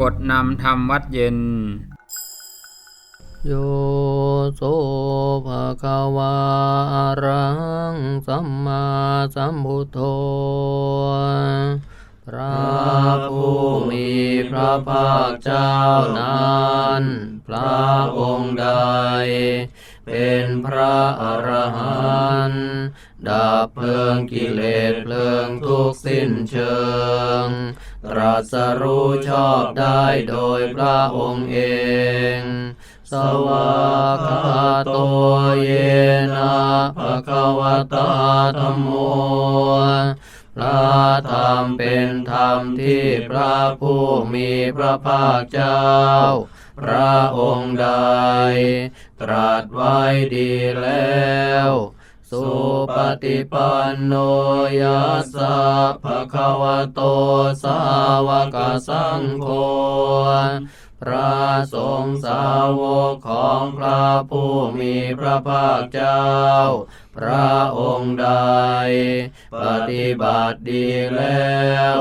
บทนำธรรมวัดเย็น โยโสภะคะวาอะระหังสัมมาสัมพุทโธพระผู้มีพระภาคเจ้านั้น พระองค์ใด เป็นพระอรหันต์ดับเพลิงกิเลสเพลิงทุกข์สิ้นเชิง ตรัสรู้ชอบได้โดยพระองค์เอง สวากขาโตเยนะภะคะวะตาธัมโมพระธรรมเป็นธรรมที่พระผู้มีพระภาคเจ้า พระองค์ใด ตรัสไว้ดีแล้ว สุปฏิปันโนยัสสะภะคะวะโตสาวกสังโฆพระสงฆ์สาวกของพระผู้มีพระภาคเจ้า พระองค์ใด ปฏิบัติดีแล้ว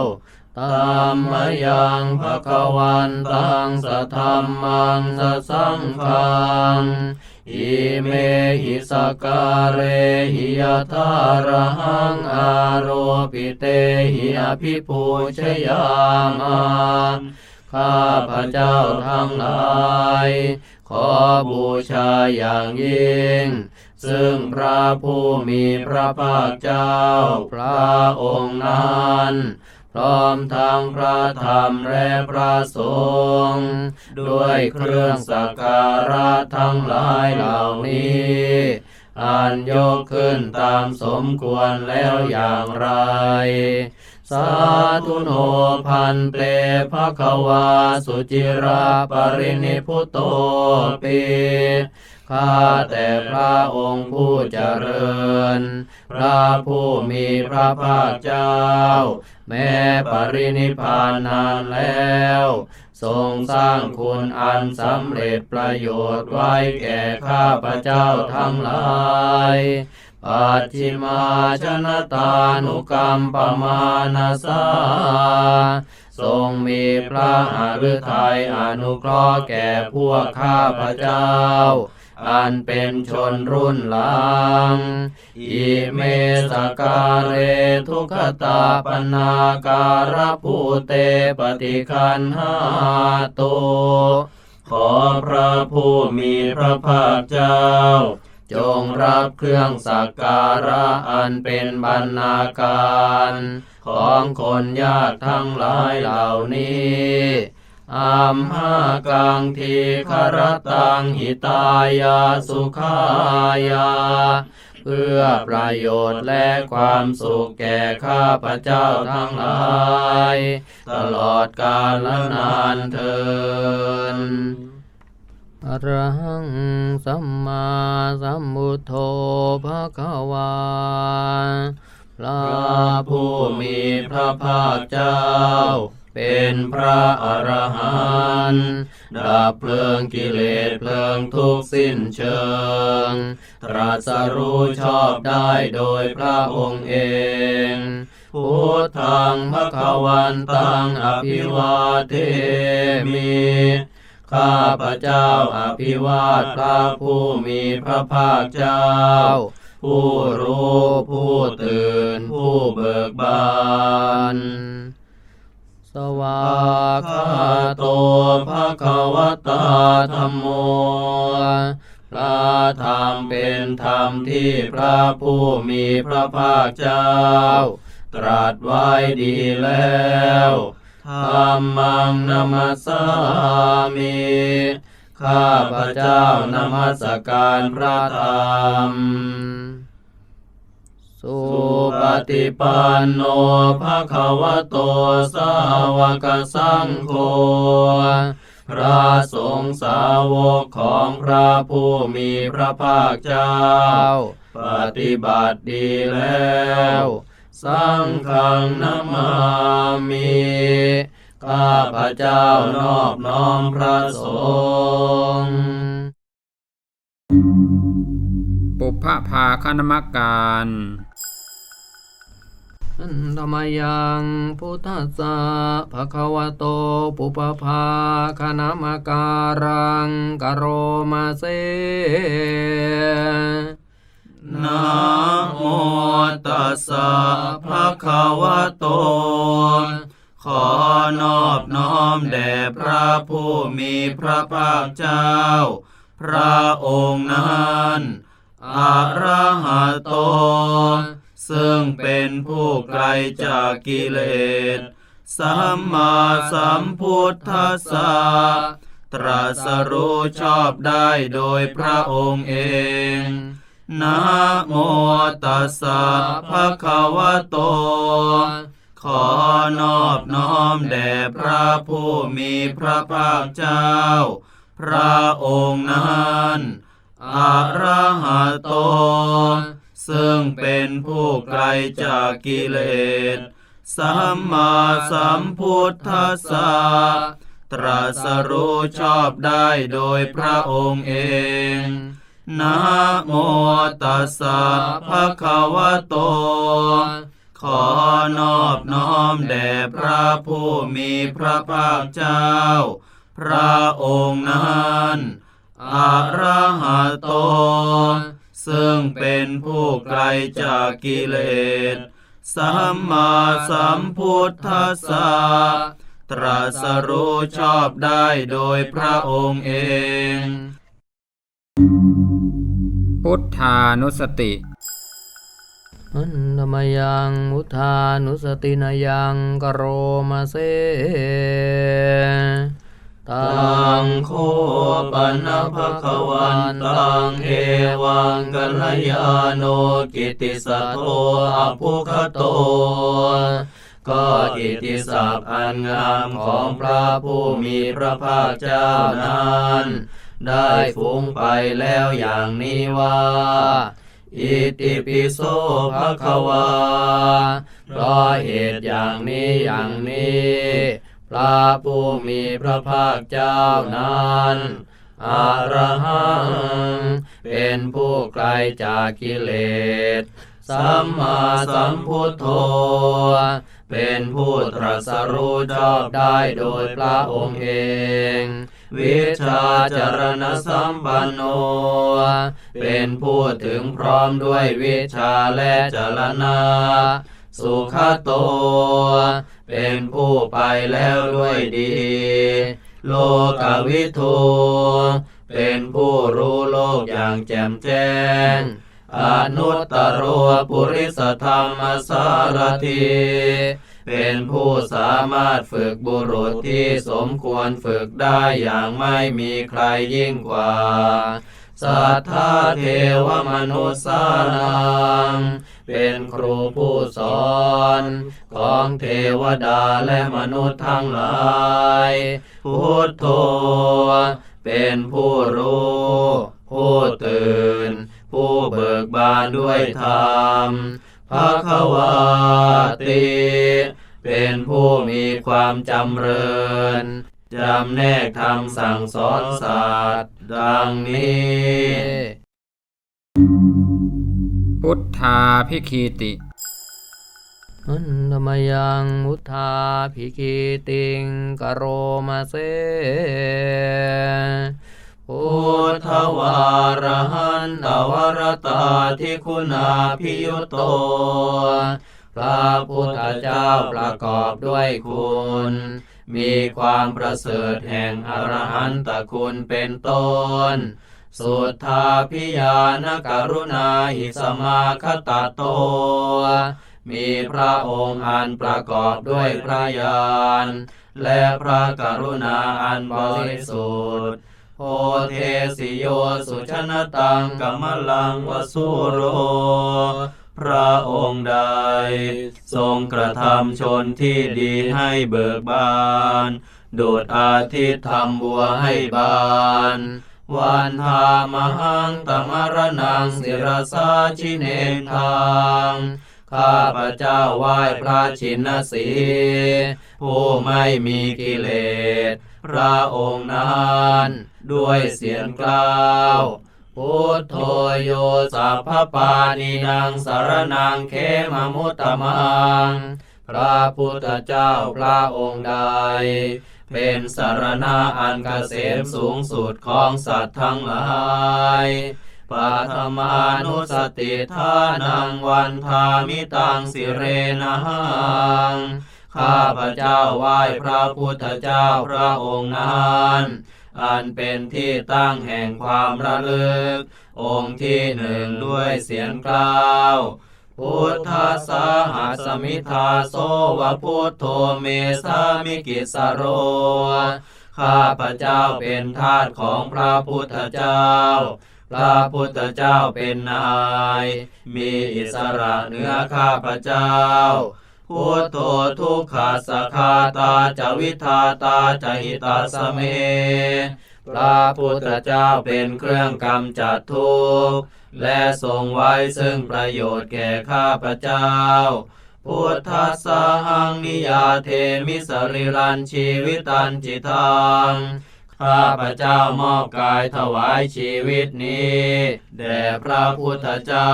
ตามมายังภะคะวันตังสะธรรมังสะสังฆังอิเมหิสการเรหิยทารหังอาโรปิเตหิอภิปูชยามาข้าพระเจ้าทั้งหลาย ขอบูชาอย่างยิ่ง ซึ่งพระผู้มีพระภาคเจ้าพระองค์นั้น พร้อมทั้งพระธรรมและพระสงฆ์ด้วยเครื่องสักการะทั้งหลายเหล่านี้อันยกขึ้นตามสมควรแล้วอย่างไร สาธุโนพันเตภะคะวาสุจิราปรินิพุโตปิ ข้าแต่พระองค์ผู้เจริญ พระผู้มีพระภาคเจ้า แม้ปรินิพานนานแล้ว ทรงสร้างคุณอันสำเร็จประโยชน์ไว้แก่ข้าพระเจ้าทั้งหลายปัจฉิมาชนตานุกรรมปมานาสาทรงมีพระหฤทัยอนุเคราะห์แก่พวกข้าพระเจ้า อันเป็นชนรุ่นหลัง อิเมสการเรทุกขตาปนาการภูเตปฏิคันหาโตขอพระผู้มีพระภาคเจ้า จงรับเครื่องสักการะอันเป็นบรรณาการ ของคนยากทั้งหลายเหล่านี้ อัมหากังทีคารตังหิตายาสุขายา เพื่อประโยชน์และความสุขแก่ข้าพระเจ้าทั้งหลาย ตลอดกาลนานเทินอรหังสัมมาสัมพุทโธภะคะวาพระผู้มีพระภาคเจ้า เป็นพระอรหันต์ดับเพลิงกิเลสเพลิงทุกสิ้นเชิง ตรัสรู้ชอบได้โดยพระองค์เองพุทธังภคะวันตังอภิวาเทมิข้าพระเจ้าอภิวาทพระผู้มีพระภาคเจ้า ผู้รู้ผู้ตื่นผู้เบิกบาน สวากาโตภะคะวะตาธัมโม พระธรรมเป็นธรรมที่พระผู้มีพระภาคเจ้า ตรัสไว้ดีแล้วธรรมังนมัสสามิข้าพระเจ้านมัสการพระธรรม สุปฏิปันโนภะคะวะโตสาวกสังโฆพระสงฆ์สาวกของพระผู้มีพระภาคเจ้า ปฏิบัติดีแล้วสังฆังนามามิข้าพระเจ้านอบน้อมพระสงฆ์ปุพพภาคณมการ อันธรรมยังพุทธัสสะภะคะวะโตปุปภาคณามการังกโรมาเซนะโมตัสสะภะคะวะโต ขอนอบน้อมแด่พระผู้มีพระภาคเจ้า พระองค์นั้น อะระหะโต ซึ่งเป็นผู้ไกลจากกิเลส สัมมาสัมพุทธัสสะตรัสรู้ชอบได้โดยพระองค์เอง นะโมตัสสะภะคะวะโต ขอนอบน้อมแด่พระผู้มีพระภาคเจ้า พระองค์นั้น อะระหะโต ซึ่งเป็นผู้ไกลจากกิเลส สัมมาสัมพุทธัสสะตรัสรู้ชอบได้โดยพระองค์เอง นะโมตัสสะภะคะวะโต ขอนอบน้อมแด่พระผู้มีพระภาคเจ้า พระองค์นั้น อะระหะโต ซึ่งเป็นผู้ไกลจากกิเลส สัมมาสัมพุทธัสสะตรัสรู้ชอบได้โดยพระองค์เอง พุทธานุสติอันธรรมยังมุทานุสตินายังกโรมาเซ ตังโคปนะภะคะวันตังเอวังกัลยาโนกิตติสัตโตอภุคโต ก็กิตติศัพท์อันงามของพระผู้มีพระภาคเจ้านั้น ได้ฟุ้งไปแล้วอย่างนี้ว่าอิติปิโสภะคะวาเพราะเหตุอย่างนี้อย่างนี้ พระผู้มีพระภาคเจ้านั้นอรหัง เป็นผู้ไกลจากกิเลส สัมมาสัมพุทโธ เป็นผู้ตรัสรู้ชอบได้โดยพระองค์เอง วิชาจารณสัมปันโน เป็นผู้ถึงพร้อมด้วยวิชาและจารณะ สุขโต เป็นผู้ไปแล้วด้วยดี โลกวิทูเป็นผู้รู้โลกอย่างแจ่มแจ้ง อนุตตรปุริสธรรมสารทีเป็นผู้สามารถฝึกบุรุษที่สมควรฝึกได้อย่างไม่มีใครยิ่งกว่า สัทธาเทวมนุษย์สานัง เป็นครูผู้สอน ของเทวดาและมนุษย์ทั้งหลาย พุทโธเป็นผู้รู้ ผู้ตื่น ผู้เบิกบานด้วยธรรมภาควาติเป็นผู้มีความจำเริญจำแนกธรรมสั่งสอนสัตว์ดังนี้ พุทธาพิคีติอันธรรมยังมุทธาภิกิติงกโรมาเซพุทธวารหันตวรตาทิคุณาพิยุโต พระพุทธเจ้าประกอบด้วยคุณ มีความประเสริฐแห่งอรหันตคุณเป็นต้น สุทธาพิยานกรุณาหิสมาคตาโต มีพระองค์อันประกอบด้วยพระญาณและพระกรุณาอันบริสุทธิ์โอเทสิโยสุชนตังกัมมลังวสุโร พระองค์ใด ทรงกระทำชนที่ดีให้เบิกบาน โดดอาทิตย์ทำบัวให้บาน วันทามหังตมรนังศิรสาชิเนทางข้าพระเจ้าไหว้พระชินสีผู้ไม่มีกิเลส พระองค์นั้นด้วยเสียงกล่าวพุทโธโยสัพพปานินังสารนังเขมมุตตมัง พระพุทธเจ้าพระองค์ใด เป็นสารณะอันเกษมสูงสุดของสัตว์ทั้งหลายปัทมานุสติทานังวันทามิตังสิเรนังข้าพระเจ้าไหว้พระพุทธเจ้าพระองค์นั้นอันเป็นที่ตั้งแห่งความระลึก องค์ที่หนึ่งด้วยเสียงกล่าว พุทธาสาหัสมิทาโสวะพุทโธเมสามิกิสโร ข้าพระเจ้าเป็นทาสของพระพุทธเจ้า พระพุทธเจ้าเป็นนาย มีอิสระเหนือข้าพระเจ้า พุทโธทุกขาสคาตาจวิทาตาจหิตาสเม พระพุทธเจ้าเป็นเครื่องกำจัดทุกข์ และทรงไว้ซึ่งประโยชน์แก่ข้าพเจ้า พุทธัสสะหังนิยาเทมิสริรันชีวิตันจิตังข้าพเจ้ามอบกายถวายชีวิตนี้แด่พระพุทธเจ้า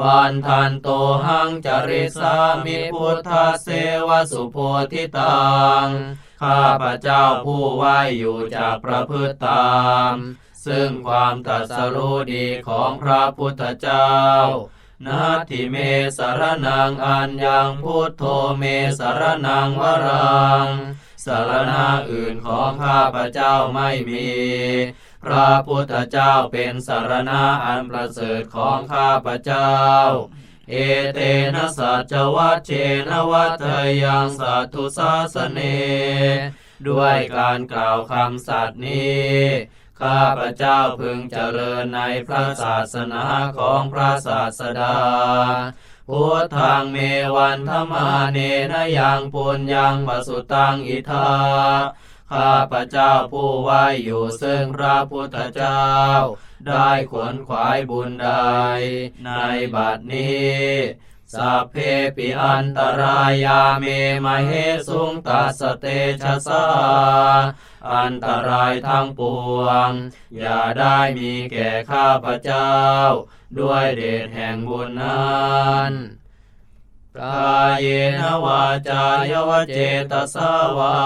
วันทันโตหังจริสามิพุทธเสวสุโพธิตัง ข้าพเจ้าผู้ไหวอยู่จากประพฤติตาม ซึ่งความตรัสรู้ดีของพระพุทธเจ้า นาทิเมสารนังอันยังพุทโธเมสารนังวรังสารณะอื่นของข้าพเจ้าไม่มี พระพุทธเจ้าเป็นสารณะอันประเสริฐของข้าพเจ้า เอเตนะสัจวัชเชนวัตยังสัตุสาสเน ด้วยการกล่าวคำสัตย์นี้ ข้าพระเจ้าพึงเจริญในพระศาสนาของพระศาสดาพุทธังเมวันธมาเนนะยังปุญญังวสุตังอิทาข้าพระเจ้าผู้ไหวอยู่ซึ่งพระพุทธเจ้า ได้ขวนขวายบุญใด ในบัดนี้สัพเพปิอันตรายาเมมเหสุงตัสสเตชะสา อันตรายทั้งปวง อย่าได้มีแก่ข้าพเจ้า ด้วยเดชแห่งบุญนั้นกายเยนวาจายวเจตสาวา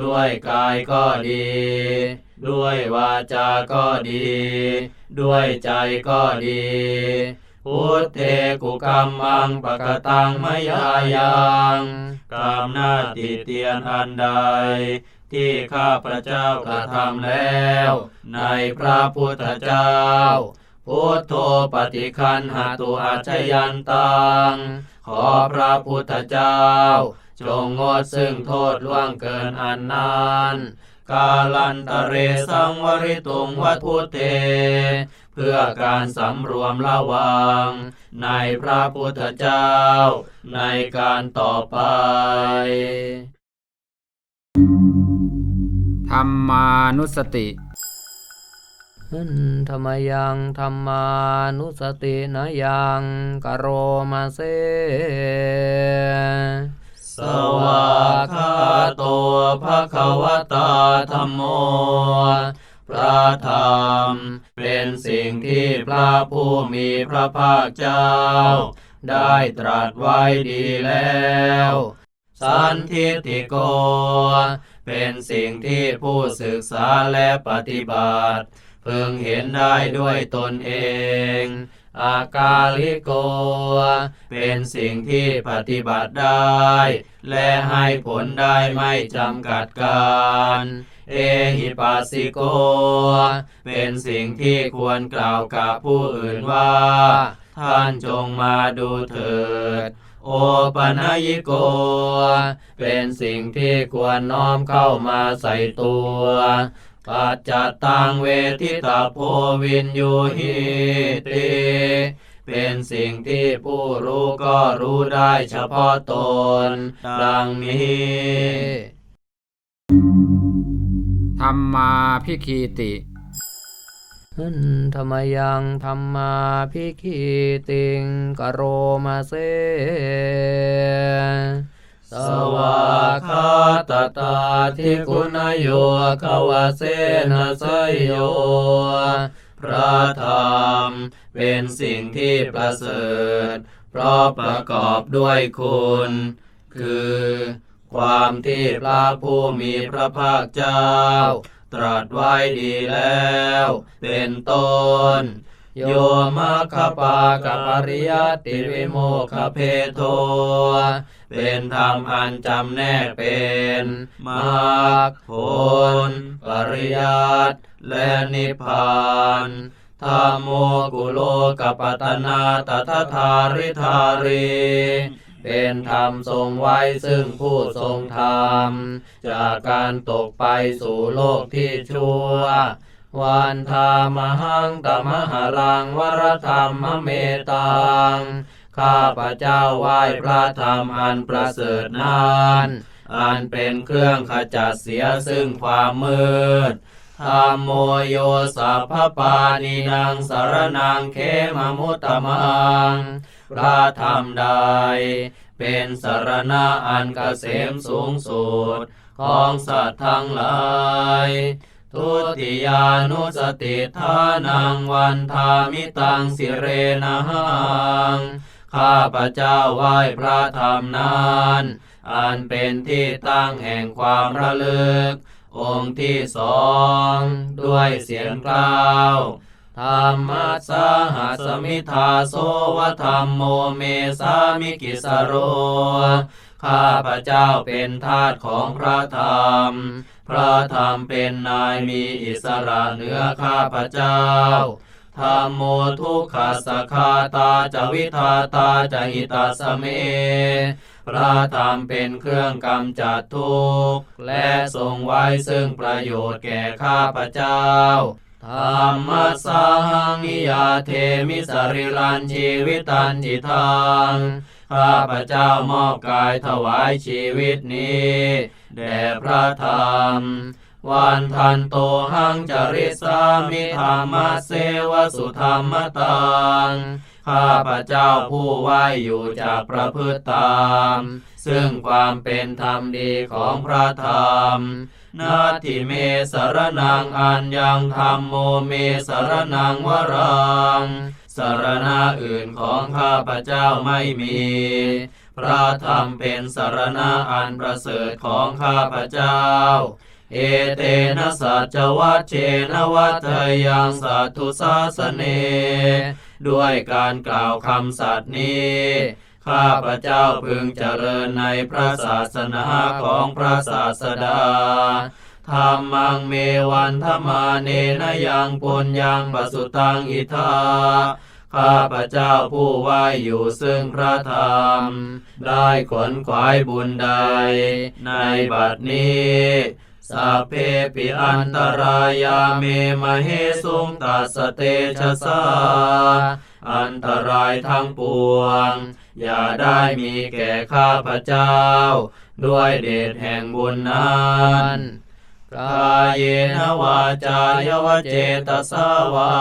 ด้วยกายก็ดี ด้วยวาจาก็ดี ด้วยใจก็ดีพุทเทกุกรรมังปะกตังมยายังกรรมหน้าติเตียนอันใด ที่ข้าพระเจ้ากระทำแล้ว ในพระพุทธเจ้า พุทโธปฏิคันหาตุอาชยันตัง ขอพระพุทธเจ้า จงงดซึ่งโทษล่วงเกินอันนั้นกาลันตะเรสังวริตุงวัตพุเทเพื่อการสำรวมระวัง ในพระพุทธเจ้า ในการต่อไป ธรรมานุสติธรรมยังธรรมานุสตินะยังกโรมาเซสวากขาโตภะคะวตาธรรมโม พระธรรม เป็นสิ่งที่พระผู้มีพระภาคเจ้า ได้ตรัสไว้ดีแล้ว สันทิติโก เป็นสิ่งที่ผู้ศึกษาและปฏิบัติพึงเห็นได้ด้วยตนเอง อากาลิโก เป็นสิ่งที่ปฏิบัติได้ และให้ผลได้ไม่จำกัดการ เอหิปัสสิโก เป็นสิ่งที่ควรกล่าวกับผู้อื่นว่า ท่านจงมาดูเถิด โอปนัยิโก เป็นสิ่งที่ควรน้อมเข้ามาใส่ตัวปัจจตังเวทิตาโพวินยูหิติเป็นสิ่งที่ผู้รู้ก็รู้ได้เฉพาะตน ดังนี้ธรรมาพิคีติ ธรรมยังธรรมาพิคีติงกโรมาเซสวากาตตาทิคุณโยขวาเสนะสยโย พระธรรมเป็นสิ่งที่ประเสริฐ เพราะประกอบด้วยคุณ คือ ความที่พระผู้มีพระภาคเจ้า ตรัสไว้ดีแล้ว เป็นต้น โยมคปากับปริยติวิโมกขเพโท เป็นธรรมอันจำแนกเป็นมรรคผล ปริยัตและนิพพานธรรมโมกุโลกปัตนาตถาธาริธารี เป็นธรรมทรงไว้ซึ่งผู้ทรงธรรม จากการตกไปสู่โลกที่ชั่ววันธามหังตมหรังวรธรรมเมตัง ข้าพระเจ้าไหว้พระธรรมอันประเสริฐนั้นอันเป็นเครื่องขจัดเสียซึ่งความมืดธรรมโมโยสัพพปานินางสารนังเขมมุตตมัง พระธรรมใด เป็นสารณะอันเกษมสูงสุดของสัตว์ทั้งหลาย ทุติยานุสติทานังวันทามิตังสิเรนะหังข้าพระเจ้าไหว้พระธรรมนั้นอันเป็นที่ตั้งแห่งความระลึก องค์ที่สอง ด้วยเสียงกล่าว ธรรมะสหัสมิทาโสวธรรมโมเมสามิกิสโร ข้าพระเจ้าเป็นทาสของพระธรรม พระธรรมเป็นนายมีอิสระเหนือข้าพระเจ้าธรรมโมทุกขสคาตาจวิทาตาจหิตาสเม พระธรรมเป็นเครื่องกำจัดทุกข์ และทรงไว้ซึ่งประโยชน์แก่ข้าพระเจ้า ธรรมสังยาเทมิสริรันชีวิตันจิทังข้าพระเจ้ามอบกายถวายชีวิตนี้แด่พระธรรม วันทันโตหังจริสามิธรรมเสวสุธรรมตัง ข้าพระเจ้าผู้ไหวอยู่จากประพฤติตาม ซึ่งความเป็นธรรมดีของพระธรรมนาทิเมสรนังอันยังธรรมโมเมสรนังวรังสารณะอื่นของข้าพระเจ้าไม่มี พระธรรมเป็นสารณะอันประเสริฐของข้าพระเจ้า เอเตนะสัจวัชเชนวัตยังสัตุสาสเน ด้วยการกล่าวคำสัตย์นี้ข้าพระเจ้าพึงเจริญในพระศาสนาของพระศาสดาธรรมังเมวันธมาเนนยังปุญยังปสุตังอิทาข้าพระเจ้าผู้ไหวอยู่ซึ่งพระธรรม ได้ขนขวายบุญใด ในบัดนี้ สัพเพปิอันตรายาเมมเหสุงตัสเตชะสาอันตรายทั้งปวง อย่าได้มีแก่ข้าพเจ้า ด้วยเดชแห่งบุญนั้นกายเยนวาจายวเจตสาวา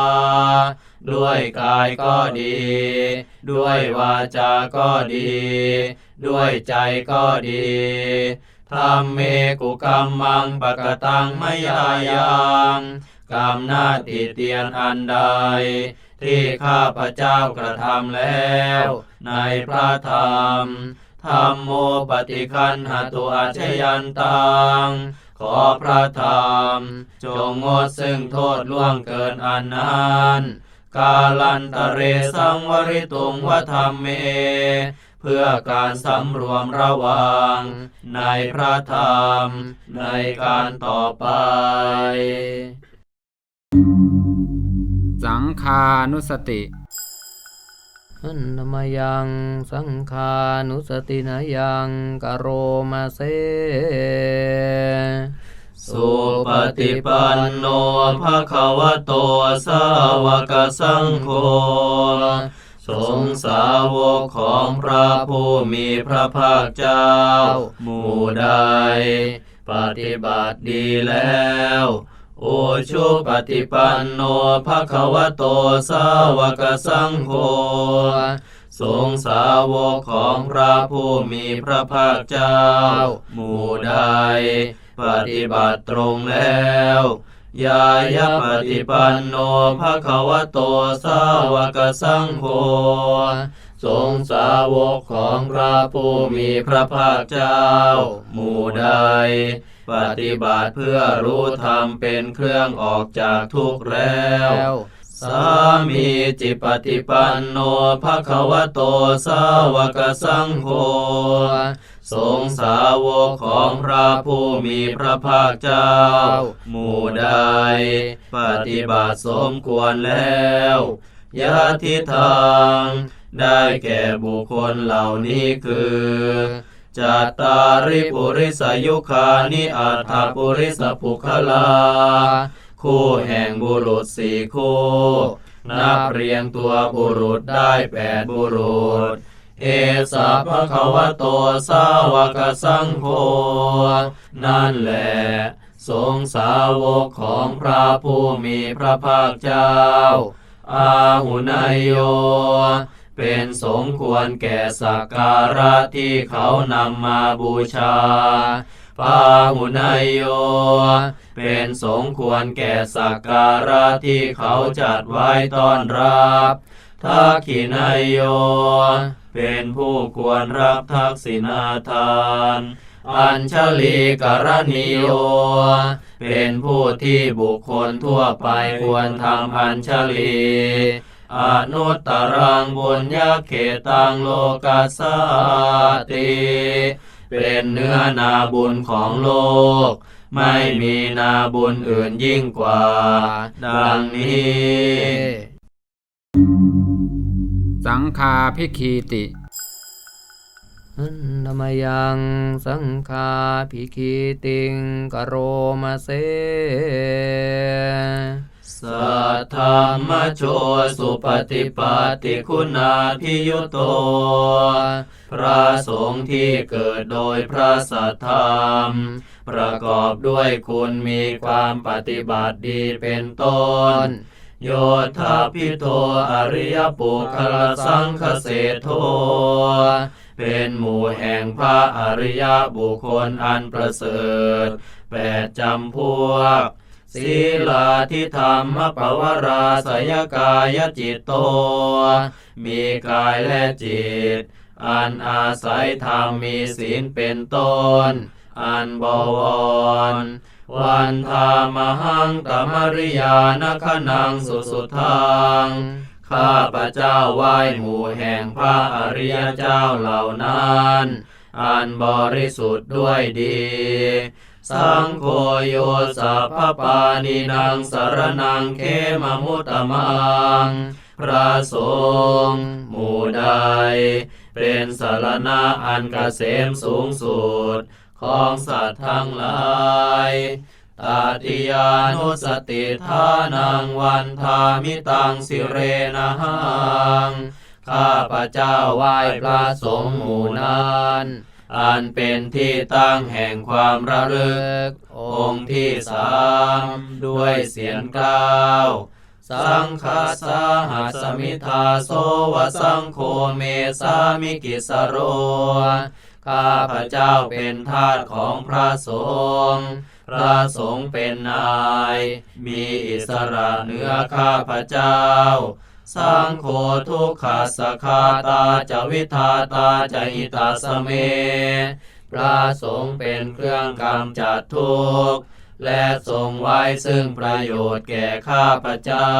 ด้วยกายก็ดี ด้วยวาจาก็ดี ด้วยใจก็ดี ธรรมเมกุกรรมังปะกตังมยายังกรรมนาติเตียนอันใด ที่ข้าพระเจ้ากระทำแล้ว ในพระธรรมธรรมโมปฏิคันหตุอาชยันตังขอพระธรรม จงงดซึ่งโทษล่วงเกินอันนั้น กาลันตะเรสังวริตุงวธรรมเม พื่อการสำรวมระวัง ในพระธรรม ในการต่อไป สังคานุสติอันนมยังสังขานุสตินายังกโรมาเซสุปฏิปันโนภะคะวะโตสาวกสังโฆ สงสาวกของพระผู้มีพระภาคเจ้า หมู่ใด ปฏิบัติดีแล้ว โอชุปฏิปันโนภะคะวะโตสาวกสังโฆสงสาวกของพระผู้มีพระภาคเจ้า หมู่ใด ปฏิบัติตรงแล้ว ยายปฏิปันโนภะคะวะโตสาวกสังโฆสงสาวกของพระผู้มีพระภาคเจ้า หมู่ใด ปฏิบัติเพื่อรู้ธรรมเป็นเครื่องออกจากทุกข์แล้วสามีจิปฏิปันโนภะคะวะโตสาวกสังโฆ สงสาวกของพระผู้มีพระภาคเจ้า หมู่ใด ปฏิบัติสมควรแล้วยะทิทางได้แก่บุคคลเหล่านี้คือจัตตาริปุริสยุคานิอัตถปุริสปุคลา คู่แห่งบุรุษสี่คู่ นับเรียงตัวบุรุษได้แปดบุรุษ เอสาภะคะวะโตสาวกสังโฆนั่นแหละสงสาวกของพระผู้มีพระภาคเจ้า อาหุนายโย เป็นสมควรแก่สักการะที่เขานำมาบูชาปาหุนายโย เป็นสมควรแก่สักการะที่เขาจัดไว้ต้อนรับทักขินายโย เป็นผู้ควรรับทักษิณาทาน อัญชลีกรณิโย เป็นผู้ที่บุคคลทั่วไปควรทำอัญชลีอนุตตรังบุญญาเขตังโลกัสสาติ เป็นเนื้อนาบุญของโลก ไม่มีนาบุญอื่นยิ่งกว่า ดังนี้ สังคาพิคีติอันธรรมยังสังฆาภิคิติงกโรมาเซสัทธรรมโชสุปฏิปัตติคุณาพิยุโต พระสงฆ์ที่เกิดโดยพระสัทธรรม ประกอบด้วยคุณมีความปฏิบัติดีเป็นต้น โยธาพิโตอริยปุคลสังคเสโทเป็นหมู่แห่งพระอริยบุคคลอันประเสริฐแปดจำพวกศีลาทิธรรมปวราสยกายจิตโต มีกายและจิต อันอาศัยธรรมมีศีลเป็นต้น อันบวร วันธามหังตมริยานคนังสุสุทังข้าพระเจ้าไหว้หมู่แห่งพระอริยเจ้าเหล่านั้นอันบริสุทธิ์ด้วยดี สังโฆโยสัพพปานินางสารนังเขมมุตตมัง พระสงฆ์หมู่ใด เป็นสารณะอันกเกษมสูงสุด ของสัตว์ทั้งหลายตาติยานุสติทานังวันทามิตังสิเรนะหังข้าพระเจ้าไหว้พระสงฆ์หมู่นั้นอันเป็นที่ตั้งแห่งความระลึก องค์ที่สามด้วยเสียงกล่าว สังฆาสาหัสมิทาโสวสังโฆเมสามิกิสโร ข้าพระเจ้าเป็นทาสของพระสงฆ์พระสงฆ์เป็นนาย มีอิสระเหนือข้าพระเจ้า สังโฆทุกขาสคาตาจวิทาตาจหิตาสเม พระสงฆ์เป็นเครื่องกำจัดทุกข์และทรงไว้ซึ่งประโยชน์แก่ข้าพระเจ้า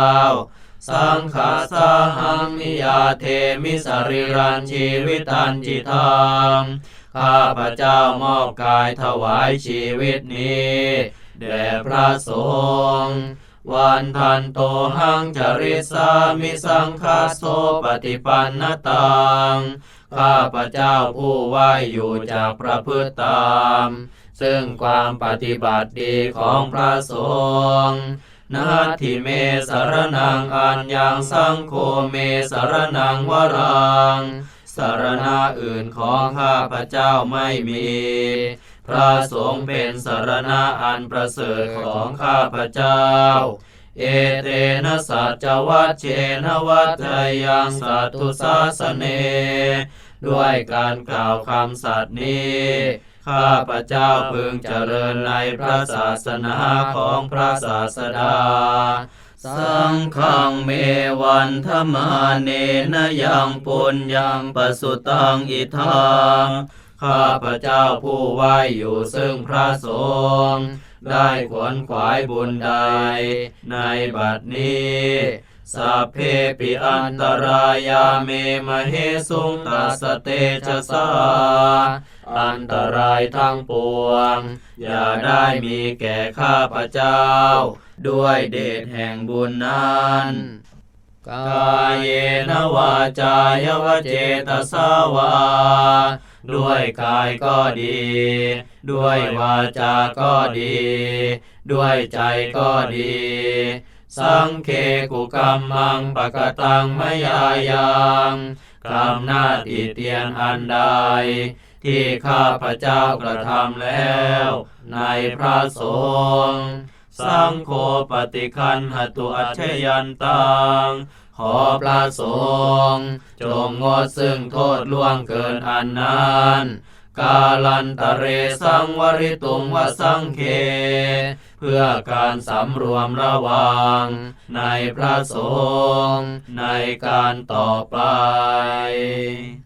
สังขาสหังนิยาเทมิสริรันชีวิตันจิตัง ข้าพระเจ้ามอบกายถวายชีวิตนี้แด่พระสงฆ์วันทันโตหังจริสามิสังคาโสปฏิปันนตัง ข้าพระเจ้าผู้ไหวอยู่จากประพฤติตาม ซึ่งความปฏิบัติดีของพระสงฆ์นาทิเมสารนังอัญญังสังโฆเมสารนังวรัง สารณะอื่นของข้าพระเจ้าไม่มี พระสงฆ์เป็นสารณะอันประเสริฐของข้าพระเจ้า เอเตนะสัจวัชเชนวัตยังสัตตุสาสเน ด้วยการกล่าวคำสัตย์นี้ ข้าพระเจ้าพึงเจริญในพระศาสนาของพระศาสดา สังฆังเมวันธมาเนนยังปุญญังปสุตังอิทังข้าพระเจ้าผู้ไหวอยู่ซึ่งพระสงฆ์ได้ขวนขวายบุญใด ในบัดนี้สัพเพปิอันตรายาเมมเหสุงตัสเตชะสาอันตรายทั้งปวง อย่าได้มีแก่ข้าพระเจ้า ด้วยเดชแห่งบุญนั้นกายเยนวาจายวเจตสาวา ด้วยกายก็ดี ด้วยวาจาก็ดี ด้วยใจก็ดี สังเคกุกรรมังปะกตังมยายังกรรมหน้าที่เตียนอันใด ที่ข้าพระเจ้ากระทำแล้ว ในพระสงฆ์ สังโฆปฏิคันหตุอัจฉยันตัง ขอพระสงฆ์จงงดซึ่งโทษล่วงเกินอันนั้น กาลันตะเรสังวริตุงวสังเค เพื่อการสำรวมระวัง ในพระสงฆ์ในการต่อไป